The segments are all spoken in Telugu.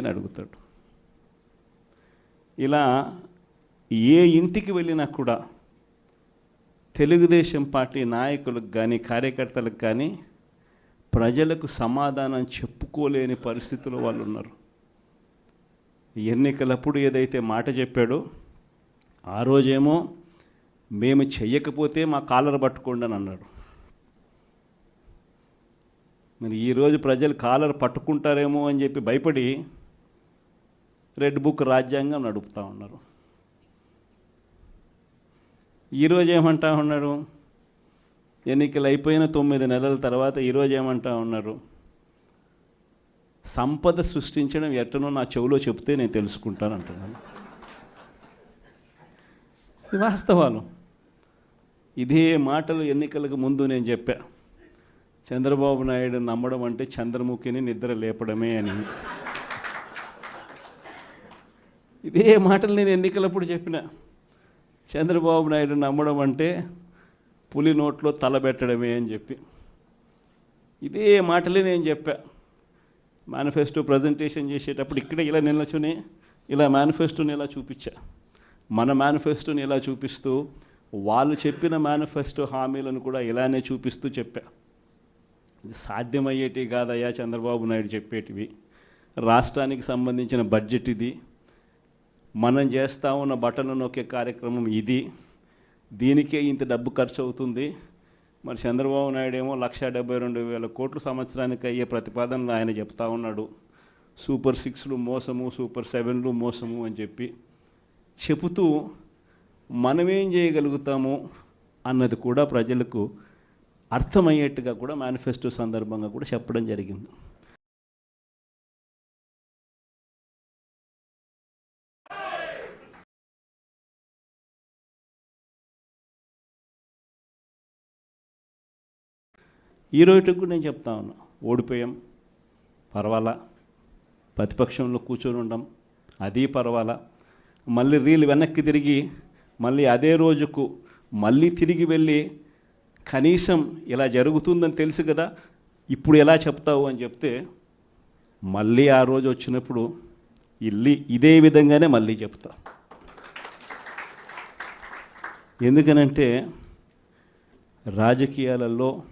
అని అడుగుతాడు. ఇలా ఏ ఇంటికి వెళ్ళినా కూడా తెలుగుదేశం పార్టీ నాయకులకు కానీ కార్యకర్తలకు కానీ ప్రజలకు సమాధానం చెప్పుకోలేని పరిస్థితుల్లో వాళ్ళు ఉన్నారు. ఎన్నికలప్పుడు ఏదైతే మాట చెప్పాడో ఆ రోజేమో మేము చెయ్యకపోతే మా కాలర్ పట్టుకోండి అని అన్నాడు. మరి ఈరోజు ప్రజలు కాలర్ పట్టుకుంటారేమో అని చెప్పి భయపడి రెడ్ బుక్ రాజ్యాంగం నడుపుతా ఉన్నారు. ఈరోజు ఏమంటా ఉన్నారు? ఎన్నికలు అయిపోయిన తొమ్మిది నెలల తర్వాత ఈరోజు ఏమంటా ఉన్నారు? సంపద సృష్టించడం ఎట్టనో నా చెవిలో చెప్తే నేను తెలుసుకుంటాను అంటున్నాను. వాస్తవాలు. ఇదే మాటలు ఎన్నికలకు ముందు నేను చెప్పా. చంద్రబాబు నాయుడు నమ్మడం అంటే చంద్రముఖిని నిద్ర లేపడమే అని. ఇదే మాటలు నేను ఎన్నికలప్పుడు చెప్పిన. చంద్రబాబు నాయుడు నమ్మడం అంటే పులి నోట్లో తలబెట్టడమే అని చెప్పి. ఇదే మాటలే నేను చెప్పా. మేనిఫెస్టో ప్రజెంటేషన్ చేసేటప్పుడు ఇక్కడ ఇలా నిల్చుని ఇలా మేనిఫెస్టోని ఇలా చూపించా? మన మేనిఫెస్టోని ఇలా చూపిస్తూ వాళ్ళు చెప్పిన మేనిఫెస్టో హామీలను కూడా ఇలానే చూపిస్తూ చెప్పా. ఇది సాధ్యమయ్యేటివి కాదయ్యా చంద్రబాబు నాయుడు చెప్పేటివి. రాష్ట్రానికి సంబంధించిన బడ్జెట్ ఇది. మనం చేస్తా ఉన్న బటన్లు నొక్కే కార్యక్రమం ఇది. దీనికే ఇంత డబ్బు ఖర్చు అవుతుంది మరి చంద్రబాబు నాయుడు ఏమో లక్ష డెబ్బై రెండు వేల కోట్లు సంవత్సరానికి అయ్యే ప్రతిపాదనలు ఆయన చెప్తా ఉన్నాడు. సూపర్ సిక్స్లు మోసము సూపర్ సెవెన్లు మోసము అని చెప్పి చెబుతూ మనమేం చేయగలుగుతాము అన్నది కూడా ప్రజలకు అర్థమయ్యేట్టుగా కూడా మేనిఫెస్టో సందర్భంగా కూడా చెప్పడం జరిగింది. ఈ రోజుకు కూడా నేను చెప్తా ఉన్నా. ఓడిపోయాం పర్వాలా. ప్రతిపక్షంలో కూర్చొని ఉండం అది పర్వాలా. మళ్ళీ రీల్ వెనక్కి తిరిగి మళ్ళీ అదే రోజుకు మళ్ళీ తిరిగి వెళ్ళి కనీసం ఇలా జరుగుతుందని తెలుసు కదా ఇప్పుడు ఎలా చెప్తావు అని చెప్తే మళ్ళీ ఆ రోజు వచ్చినప్పుడు ఇల్లి ఇదే విధంగానే మళ్ళీ చెప్తా. ఎందుకనంటే రాజకీయాలలో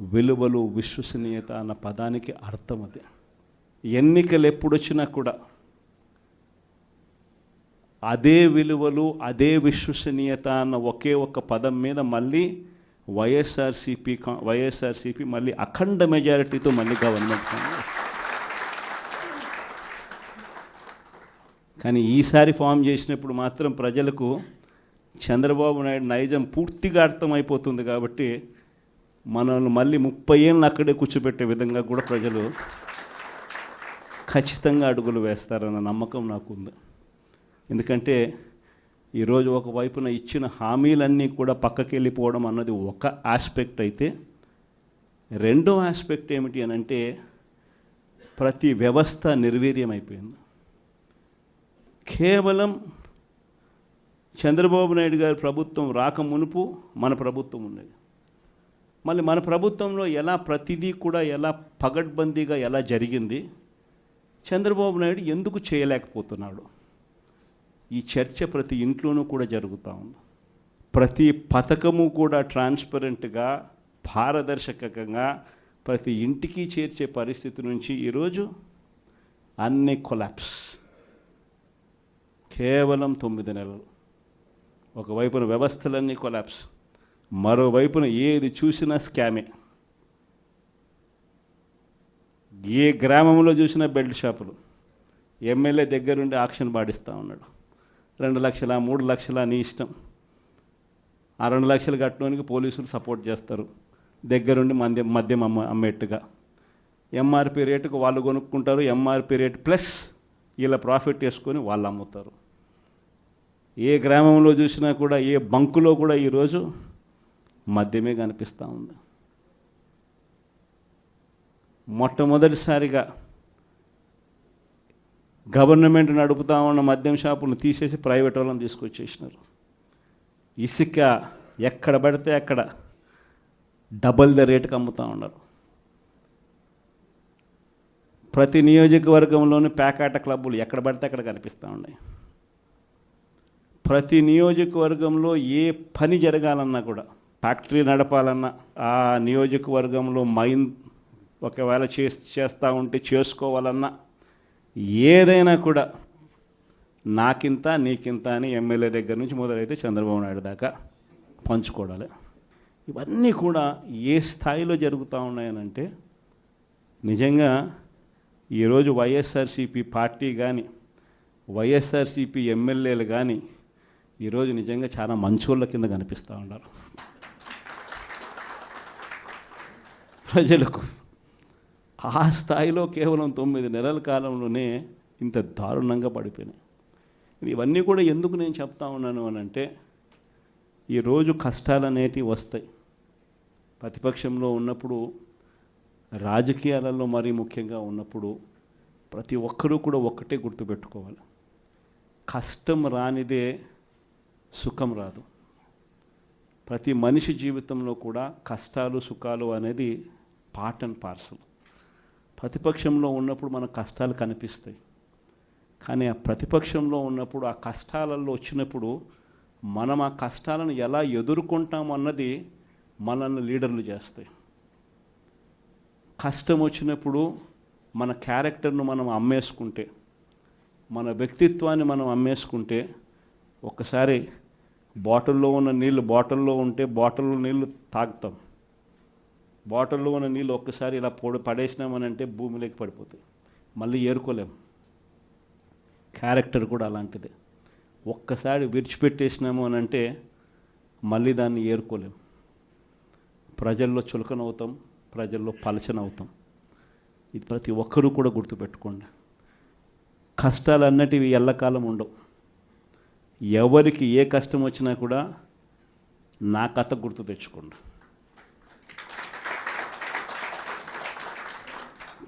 విలువలు విశ్వసనీయత అన్న పదానికి అర్థం అది. ఎన్నికలు ఎప్పుడొచ్చినా కూడా అదే విలువలు అదే విశ్వసనీయత అన్న ఒకే ఒక్క పదం మీద మళ్ళీ వైఎస్ఆర్సీపీ వైఎస్ఆర్సీపీ మళ్ళీ అఖండ మెజారిటీతో మళ్ళీ గవర్నమెంట్ కానీ ఈసారి ఫామ్ చేసినప్పుడు మాత్రం ప్రజలకు చంద్రబాబు నాయుడు నైజం పూర్తిగా అర్థమైపోతుంది కాబట్టి మనల్ని మళ్ళీ ముప్పై ఏళ్ళు అక్కడే కూర్చోబెట్టే విధంగా కూడా ప్రజలు ఖచ్చితంగా అడుగులు వేస్తారన్న నమ్మకం నాకుంది. ఎందుకంటే ఈరోజు ఒకవైపున ఇచ్చిన హామీలన్నీ కూడా పక్కకి వెళ్ళిపోవడం అన్నది ఒక ఆస్పెక్ట్ అయితే రెండో ఆస్పెక్ట్ ఏమిటి అని అంటే ప్రతి వ్యవస్థ నిర్వీర్యం అయిపోయింది కేవలం చంద్రబాబు నాయుడు గారి ప్రభుత్వం రాక మునుపు మన ప్రభుత్వం ఉన్నది మళ్ళీ మన ప్రభుత్వంలో ఎలా ప్రతిదీ కూడా ఎలా పగడ్బందీగా ఎలా జరిగింది? చంద్రబాబు నాయుడు ఎందుకు చేయలేకపోతున్నాడు? ఈ చర్చ ప్రతి ఇంట్లోనూ కూడా జరుగుతూ ఉంది. ప్రతి పథకము కూడా ట్రాన్స్పరెంట్గా పారదర్శకంగా ప్రతి ఇంటికి చేర్చే పరిస్థితి నుంచి ఈరోజు అన్ని కొలాప్స్. కేవలం తొమ్మిది నెలలు. ఒకవైపున వ్యవస్థలన్నీ కొలాప్స్. మరోవైపున ఏది చూసినా స్కామే. ఏ గ్రామంలో చూసినా బెల్ట్ షాపులు. ఎమ్మెల్యే దగ్గరుండి ఆక్షన్ పాటిస్తూ ఉన్నాడు. రెండు లక్షల మూడు లక్షల నీ ఇష్టం. ఆ రెండు లక్షలు కట్టడానికి పోలీసులు సపోర్ట్ చేస్తారు. దగ్గరుండి మద్యం మద్యం అమ్మ అమ్మేట్టుగా. ఎంఆర్పి రేటుకు వాళ్ళు కొనుక్కుంటారు. ఎంఆర్పి రేట్ ప్లస్ వీళ్ళ ప్రాఫిట్ చేసుకొని వాళ్ళు అమ్ముతారు. ఏ గ్రామంలో చూసినా కూడా ఏ బంకులో కూడా ఈరోజు మద్యమే కనిపిస్తూ ఉంది. మొట్టమొదటిసారిగా గవర్నమెంట్ నడుపుతా ఉన్న మద్యం షాపులను తీసేసి ప్రైవేట్ వాళ్ళని తీసుకొచ్చేసినారు. ఇసుక ఎక్కడ పడితే అక్కడ డబల్ ద రేటుకి అమ్ముతూ ఉన్నారు. ప్రతి నియోజకవర్గంలోని ప్యాకాట క్లబ్బులు ఎక్కడ పడితే అక్కడ కనిపిస్తూ ఉన్నాయి. ప్రతి నియోజకవర్గంలో ఏ పని జరగాలన్నా కూడా ఫ్యాక్టరీ నడపాలన్నా ఆ నియోజకవర్గంలో మైన్ ఒకవేళ చే చేస్తూ ఉంటే చేసుకోవాలన్నా ఏదైనా కూడా నాకింత నీకింత అని ఎమ్మెల్యే దగ్గర నుంచి మొదలైతే చంద్రబాబు నాయుడు దాకా పంచుకోవడాలి. ఇవన్నీ కూడా ఏ స్థాయిలో జరుగుతూ ఉన్నాయనంటే నిజంగా ఈరోజు వైఎస్ఆర్సీపీ పార్టీ కానీ వైఎస్ఆర్సీపీ ఎమ్మెల్యేలు కానీ ఈరోజు నిజంగా చాలా మంచోళ్ళ కింద కనిపిస్తూ ఉన్నారు. ప్రజలకు ఆ స్థాయిలో కేవలం తొమ్మిది నెలల కాలంలోనే ఇంత దారుణంగా పడిపోయినాయి. ఇవన్నీ కూడా ఎందుకు నేను చెప్తా ఉన్నాను అని అంటే ఈరోజు కష్టాలు అనేటివి వస్తాయి. ప్రతిపక్షంలో ఉన్నప్పుడు రాజకీయాలలో మరీ ముఖ్యంగా ఉన్నప్పుడు ప్రతి ఒక్కరూ కూడా ఒక్కటే గుర్తుపెట్టుకోవాలి. కష్టం రానిదే సుఖం రాదు. ప్రతి మనిషి జీవితంలో కూడా కష్టాలు సుఖాలు అనేది పార్ట్ అండ్ పార్సల్ ప్రతిపక్షంలో ఉన్నప్పుడు మన కష్టాలు కనిపిస్తాయి. కానీ ఆ ప్రతిపక్షంలో ఉన్నప్పుడు ఆ కష్టాలలో వచ్చినప్పుడు మనం ఆ కష్టాలను ఎలా ఎదుర్కొంటాం అన్నది మనల్ని లీడర్లు చేస్తాయి. కష్టం వచ్చినప్పుడు మన క్యారెక్టర్ను మనం అమ్మేసుకుంటే మన వ్యక్తిత్వాన్ని మనం అమ్మేసుకుంటే ఒక్కసారి బాటిల్లో ఉన్న నీళ్ళు బాటిల్లో ఉంటే బాటిల్లో నీళ్ళు తాగుతాం. బాటిల్లో ఉన్న నీళ్ళు ఒక్కసారి ఇలా పొడి పడేసినామని అంటే భూమిలోకి పడిపోతాయి. మళ్ళీ ఏరుకోలేం. క్యారెక్టర్ కూడా అలాంటిదే. ఒక్కసారి విడిచిపెట్టేసినాము అని అంటే మళ్ళీ దాన్ని ఏరుకోలేం. ప్రజల్లో చులకనవుతాం ప్రజల్లో పలచనవుతాం. ఇది ప్రతి ఒక్కరూ కూడా గుర్తుపెట్టుకోండి. కష్టాలు అన్నటివి ఎల్లకాలం ఉండవు. ఎవరికి ఏ కష్టం వచ్చినా కూడా నా కథ గుర్తు తెచ్చుకోండి.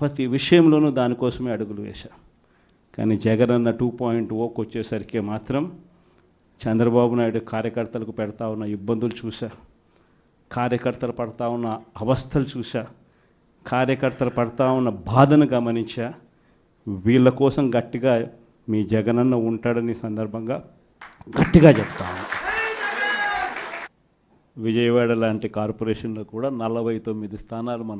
ప్రతి విషయంలోనూ దానికోసమే అడుగులు వేశా. కానీ జగన్ అన్న టూ పాయింట్ ఓకి వచ్చేసరికి మాత్రం చంద్రబాబు నాయుడు కార్యకర్తలకు పెడతా ఉన్న ఇబ్బందులు చూసా కార్యకర్తలు పడతా ఉన్న అవస్థలు చూసా కార్యకర్తలు పడతా ఉన్న బాధను గమనించా. వీళ్ళ కోసం గట్టిగా మీ జగనన్న ఉంటాడని సందర్భంగా గట్టిగా చెప్తాను విజయవాడ లాంటి కార్పొరేషన్లో కూడా నలభై తొమ్మిది స్థానాలు మన